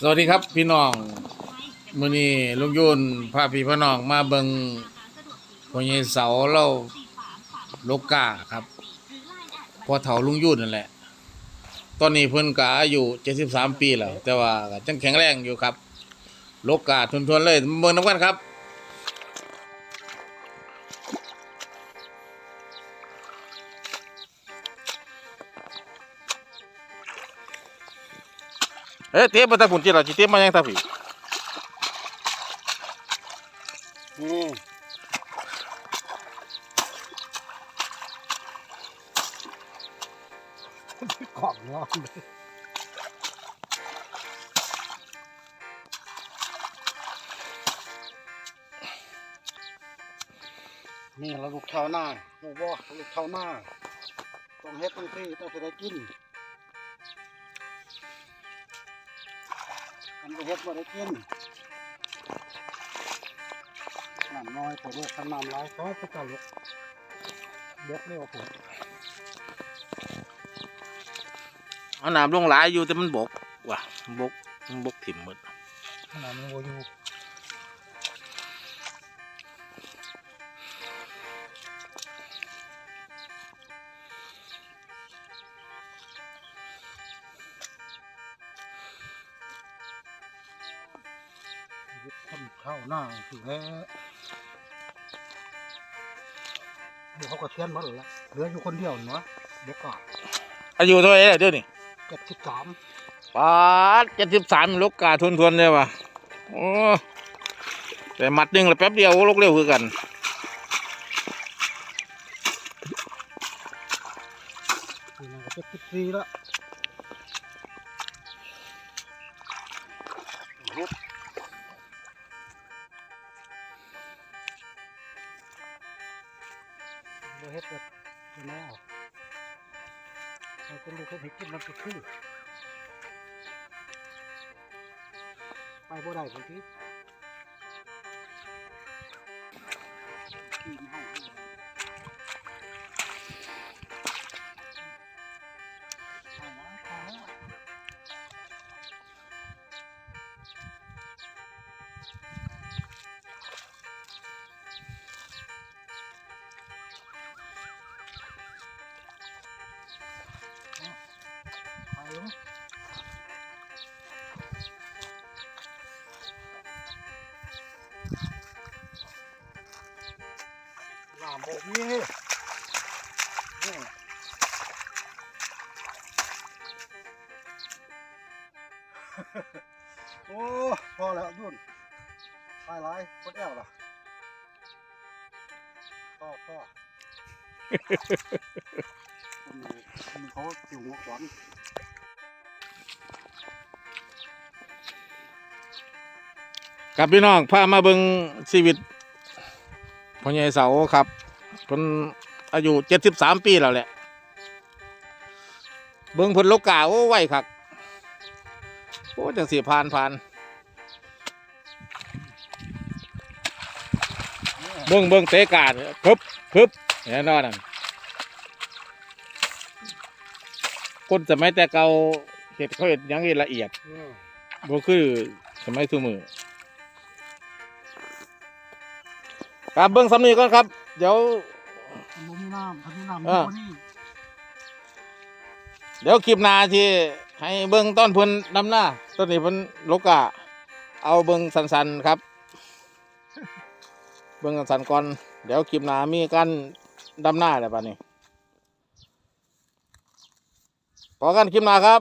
สวัสดีครับพี่น้องมื้อนี้ลุงยุนพาพี่พ่อน้องมาเบิงพ่อใหญ่เสาเล่าโลกาครับพอเฒ่าลุงยุนนั่นแหละ ตอนนี้เพิ่นก็อายุ73 ปีแล้ว แต่ว่าก็จังแข็งแรงอยู่ครับ โลกาทนๆเลยเบิ่งนํกันครับ เอ๊ะเตะมาตะพุ่นจิล่ะสิเตะมายังตะพี่นี่กล่องร้อนเลยนี่เราลูกชาวนาโอ้บ่ลูกชาวนาต้องเฮ็ดต้องที่ต้องจะได้กิน มันก็เฮ็ดบ่ได้กินน้ำน้อยตัวลูกขน้ำหลายเขาก็จะลุกเด็กเร็วผมเอาน้ำลงหลายอยู่แต่มันบกว่ะบกมันบกถิ่มหมดขนาดนี้โวอยู่ ข้าหน้าถือแล้วเดี๋ยวเขาก็เทียนหมาแล้วละเหลืออยู่คนเดียวเนาะเด็กกาอายุเท่าไหร่แล้วเดี๋ยวนี้เจ็ดสิบสามปาด73ลูกกาทนๆเลยว่ะโอ้แต่มัดหนึงแล้วแป๊บเดียวลูกเร็วคือกันนี่มันก็เจ็ดสิบสี่แล้ว เราเฮ็ดแบบนี้แน่เราจะรู้แค่เห็ดกินมันก็คือไปบ่ได้บางที ไปลงลามโบกนี่นี่โอ้พอแล้วยุ่นตายหลายคนแอวล่ะพ่อพ่อคนนี้คนเขาจิ๋วหัวขวาน ครับพี่น้องพามาเบิงชีวิตพ่อใหญ่เสาครับเพิ่นอายุ73ปีแล้วแหละ เบิ่งเพิ่นโลกาโอ้ไวคักโอ้จังสิผ่านผ่านเบิ่งเบิ่งเตะการพึบพึบแน่นอนนั่นคนสมัยแต่เก่าเฮ็ดเขาเฮ็ดหยังให้ละเอียดอืมบ่คือสมัยซุมือ ครับเบิ่งสำนีก่อนครับ เดี๋ยวมันบ่มีน้ำถ้ามีน้ำเอมันอบ่นี่เดี๋ยวคลิปหน้าที่ให้เบิ่งต้นเพิ่นนำหน้าต้นนี้เพิ่นโลกาเอาเบิ่งสันๆครับ เบิ่งสันๆก่อน เดี๋ยวคลิปหน้ามีการดำหน้าแล้วบัดนี้พอกันคลิปหน้าครับ